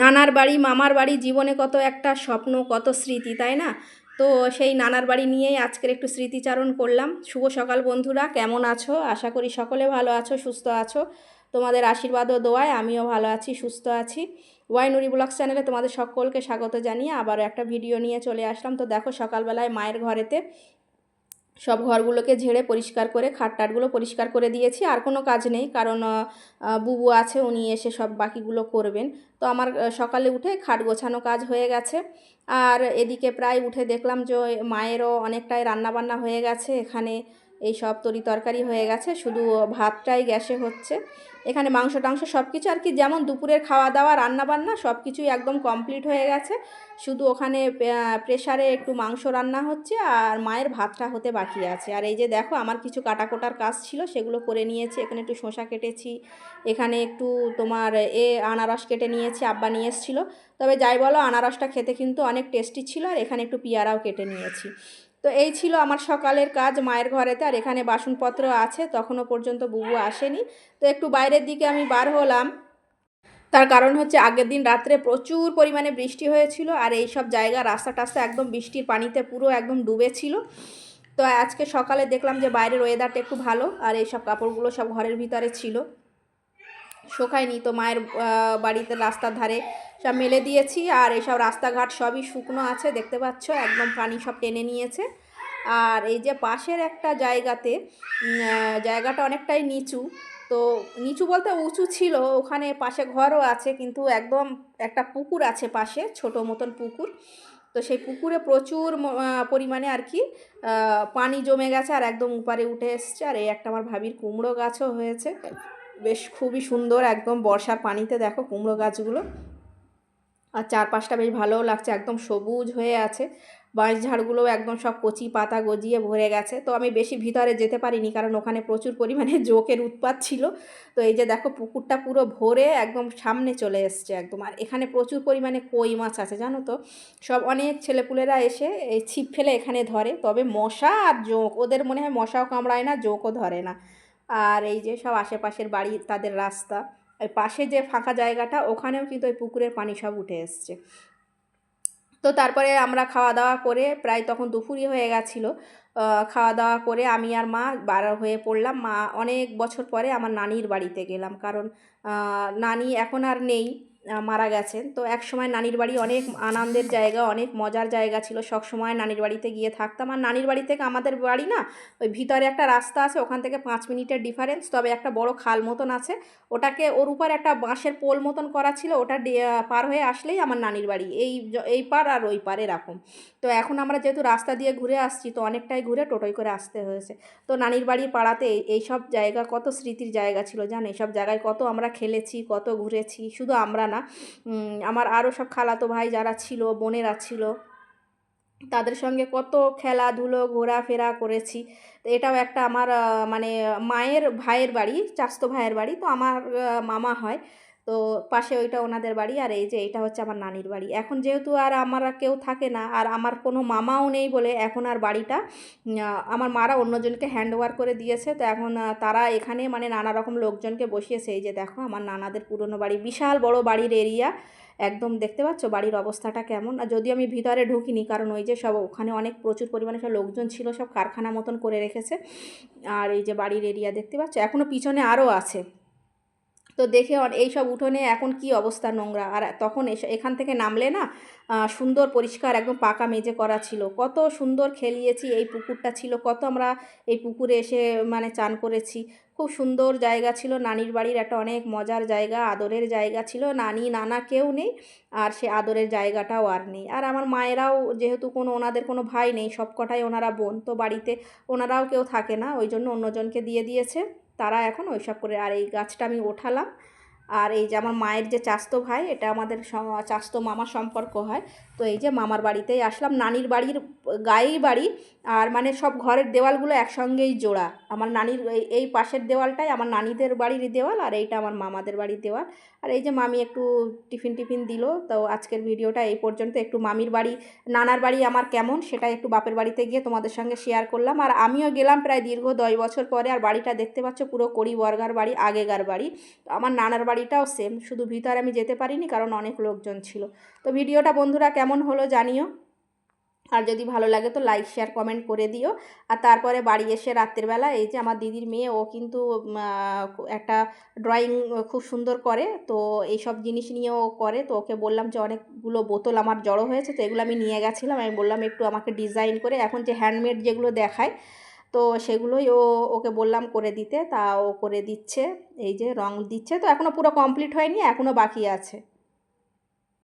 নানার বাড়ি, মামার বাড়ি জীবনে কত একটা স্বপ্ন, কত স্মৃতি, তাই না? তো সেই নানার বাড়ি নিয়েই আজকের একটু স্মৃতিচারণ করলাম। শুভ সকাল বন্ধুরা, কেমন আছো? আশা করি সকলে ভালো আছো, সুস্থ আছো। তোমাদের আশীর্বাদ ও দোয়ায় আমিও ভালো আছি, সুস্থ আছি। ওয়াই নুরি ব্লগস চ্যানেলে তোমাদের সকলকে স্বাগত জানিয়ে আবারও একটা ভিডিও নিয়ে চলে আসলাম। তো দেখো সকালবেলায় মায়ের ঘরেতে সব ঘরগুলোকে ঝেড়ে পরিষ্কার করে, খাট টাটগুলো পরিষ্কার করে দিয়েছি। আর কোনো কাজ নেই, কারণ বুবু আছে, উনি এসে সব বাকিগুলো করবেন। তো আমার সকালে উঠে খাট গোছানো কাজ হয়ে গেছে। আর এদিকে প্রায় উঠে দেখলাম যে মায়েরও অনেকটাই রান্নাবান্না হয়ে গেছে। এখানে এই সব তরি তরকারি হয়ে গেছে, শুধু ভাতটাই গ্যাসে হচ্ছে। এখানে মাংস টাংস সব কিছু আর কি, যেমন দুপুরের খাওয়া দাওয়া রান্নাবান্না সব কিছুই একদম কমপ্লিট হয়ে গেছে। শুধু ওখানে প্রেশারে একটু মাংস রান্না হচ্ছে আর মায়ের ভাতটা হতে বাকি আছে। আর এই যে দেখো, আমার কিছু কাটাকোটার কাজ ছিল, সেগুলো করে নিয়েছি। এখানে একটু শসা কেটেছি, এখানে একটু তোমার এ আনারস কেটে নিয়েছি, আব্বা নিয়ে এসেছিল। তবে যাই বলো, আনারসটা খেতে কিন্তু অনেক টেস্টি ছিল আর এখানে একটু পিয়ারাও কেটে নিয়েছি। তো এই ছিল আমার সকালের কাজ মায়ের ঘরেতে, আর এখানে বাসনপত্র আছে, তখনও পর্যন্ত বুবু আসেনি। তো একটু বাইরের দিকে আমি বার হলাম। তার কারণ হচ্ছে আগের দিন রাত্রে প্রচুর পরিমাণে বৃষ্টি হয়েছিল, আর এই সব জায়গা রাস্তা টাস্তা একদম বৃষ্টির পানিতে পুরো একদম ডুবে ছিল। তো আজকে সকালে দেখলাম যে বাইরের ওয়েদারটা একটু ভালো, আর এই সব কাপড়গুলো সব ঘরের ভিতরে ছিল। শোকায়নি। তো মায়ের বাড়িতে রাস্তার ধারে সব মেলে দিয়েছি আর এইসব রাস্তাঘাট সবই শুকনো আছে, দেখতে পাচ্ছ? একদম পানি সব টেনে নিয়েছে। আর এই যে পাশের একটা জায়গাতে জায়গাটা অনেকটাই নিচু। তো নিচু বলতে উঁচু ছিল, ওখানে পাশে ঘরও আছে, কিন্তু একদম একটা পুকুর আছে পাশে, ছোট মতন পুকুর। তো সেই পুকুরে প্রচুর পরিমাণে আর কি পানি জমে গেছে আর একদম উপারে উঠে এসছে। আর এই একটা আমার ভাবির কুমড়ো গাছও হয়েছে। বেশ খুবই সুন্দর একদম বর্ষার পানিতে দেখো কুমড়ো গাছগুলো। আর চারপাশটা বেশ ভালোও লাগছে, একদম সবুজ হয়ে আছে। বাঁশ ঝাড়গুলো একদম সব কচি পাতা গজিয়ে ভরে গেছে। তো আমি বেশি ভিতরে যেতে পারিনি কারণ ওখানে প্রচুর পরিমাণে জোকের উৎপাত ছিল। তো এই যে দেখো পুকুরটা পুরো ভরে একদম সামনে চলে এসছে একদম। আর এখানে প্রচুর পরিমাণে কই মাছ আছে, জানো তো? সব অনেক ছেলেপুলেরা এসে এই ছিপ ফেলে এখানে ধরে। তবে মশা আর জোঁক, ওদের মনে হয় মশাও কামড়ায় না, জোঁকও ধরে না। আর এই যে সব আশেপাশের বাড়ি, তাদের রাস্তা, ওই পাশে যে ফাঁকা জায়গাটা, ওখানেও কিন্তু ওই পুকুরের পানি সব উঠে এসছে। তো তারপরে আমরা খাওয়া দাওয়া করে প্রায় তখন দুপুরই হয়ে গেছিল। খাওয়া দাওয়া করে আমি আর মা বার হয়ে পড়লাম। মা অনেক বছর পরে আমার নানির বাড়িতে গেলাম। কারণ নানি এখন আর নেই। মারা গেছেন। তো এক সময় নানির বাড়ি অনেক আনন্দের জায়গা, অনেক মজার জায়গা ছিল। সব সময় নানির বাড়িতে গিয়ে থাকতাম। আর নানির বাড়ি থেকে আমাদের বাড়ি না, ওই ভিতরে একটা রাস্তা আছে, ওখান থেকে পাঁচ মিনিটের ডিফারেন্স তবে একটা বড় খাল মতন আছে। ওটাকে ওর উপর একটা বাঁশের পোল মতন করা ছিল। ওটা পার হয়ে আসলেই আমার নানির বাড়ি। এই এই পার আর ওই পার এরকম। তো এখন আমরা যেহেতু রাস্তা দিয়ে ঘুরে আসছি, তো অনেকটাই ঘুরে টোটোয় করে আসতে হয়েছে। তো নানির বাড়ির পাড়াতে এই- এই সব জায়গা কত স্মৃতির জায়গা ছিল জানো এইসব জায়গায় কত আমরা খেলেছি, কত ঘুরেছি। শুধু আমরা না। আমার আরও সব খালাতো ভাই যারা ছিল, বোনেরা ছিল, তাদের সঙ্গে কত খেলাধুলো, ঘোরাফেরা করেছি। এটাও একটা আমার মানে মায়ের ভাইয়ের বাড়ি, চাস্ত ভাইয়ের বাড়ি। তো আমার মামা হয়। তো পাশে ওইটা ওনাদের বাড়ি আর এই যে এটা হচ্ছে আমার নানির বাড়ি। এখন যেহেতু আর আমার কেউ থাকে না আর আমার কোনো মামাও নেই বলে এখন আর বাড়িটা আমার মারা অন্যজনকে হ্যান্ড ওভার করে দিয়েছে। তো এখন তারা এখানে মানে নানা রকম লোকজনকে বসিয়েছে। এই যে দেখো আমার নানাদের পুরনো বাড়ি, বিশাল বড় বাড়ির এরিয়া একদম দেখতে পাচ্ছ বাড়ির অবস্থাটা কেমন। আর যদি আমি ভিতরে ঢুকিনি কারণ ওই যে সব ওখানে অনেক প্রচুর পরিমাণে সব লোকজন ছিল, সব কারখানা মতন করে রেখেছে। আর এই যে বাড়ির এরিয়া দেখতে পাচ্ছ এখনও পিছনে আরও আছে। তো দেখে এই সব উঠোনে এখন কি অবস্থা নোংরা? আর তখন এখান থেকে নামলে না সুন্দর পরিষ্কার একদম পাকা মেজে করা ছিল। কত সুন্দর খেলিয়েছি, এই পুকুরটা ছিল, কত আমরা এই পুকুরে এসে মানে চান করেছি। খুব সুন্দর জায়গা ছিল, নানির বাড়ির একটা অনেক মজার জায়গা, আদরের জায়গা ছিল, নানি নানা কেউ নেই, আর সে আদরের জায়গাটাও আর নেই। আর আমার মায়েরাও যেহেতু কোনো, ওনাদের কোনো ভাই নেই সব কটাই ওনারা বোন, তো বাড়িতে ওনারাও কেউ থাকে না, ওই জন্য অন্যজনকে দিয়ে দিয়েছে। তারা এখন ওইসব করে। আর এই গাছটা আমি ওঠালাম। আর এই যে আমার মায়ের যে চাস্তো ভাই, এটা আমাদের চাস্তো মামা সম্পর্ক হয়। তো এই যে মামার বাড়িতেই আসলাম। নানির বাড়ির গায়েই বাড়ি, আর মানে সব ঘরের দেওয়ালগুলো একসঙ্গেই জোড়া। আমার নানির এই পাশের দেওয়ালটাই আমার নানিদের বাড়ির দেওয়াল, আর এইটা আমার মামাদের বাড়ির দেওয়াল। আর এই যে মামি একটু টিফিন টিফিন দিল, তো আজকের ভিডিওটা এই পর্যন্ত। একটু মামির বাড়ি, নানার বাড়ি আমার কেমন, সেটা একটু বাপের বাড়িতে গিয়ে তোমাদের সঙ্গে শেয়ার করলাম। আর আমিও গেলাম প্রায় দীর্ঘ দশ বছর পরে, আর বাড়িটা দেখতে পাচ্ছ পুরো কড়ি বর্গার বাড়ি, আগেকার বাড়ি। তো আমার নানার বাড়িটাও সেম শুধু ভিতরে আমি যেতে পারিনি, কারণ অনেক লোকজন ছিল। তো ভিডিওটা বন্ধুরা কেমন হলো জানিও। আর যদি ভালো লাগে তো লাইক শেয়ার কমেন্ট করে দিও। আর তারপরে বাড়ি এসে রাত্রেবেলা এই যে আমার দিদির মেয়ে, ও কিন্তু একটা ড্রয়িং খুব সুন্দর করে। তো এই সব জিনিস নিয়ে ও করে। তো ওকে বললাম যে অনেকগুলো বোতল আমার জড়ো হয়েছে, তো এগুলো আমি নিয়ে গেছিলাম। আমি বললাম একটু আমাকে ডিজাইন করে, এখন যে হ্যান্ডমেড যেগুলো দেখায়, তো সেগুলোই ও, ওকে বললাম করে দিতে। তা ও করে দিচ্ছে। এই যে রং দিচ্ছে। তো এখনও পুরো কমপ্লিট হয়নি এখনও বাকি আছে।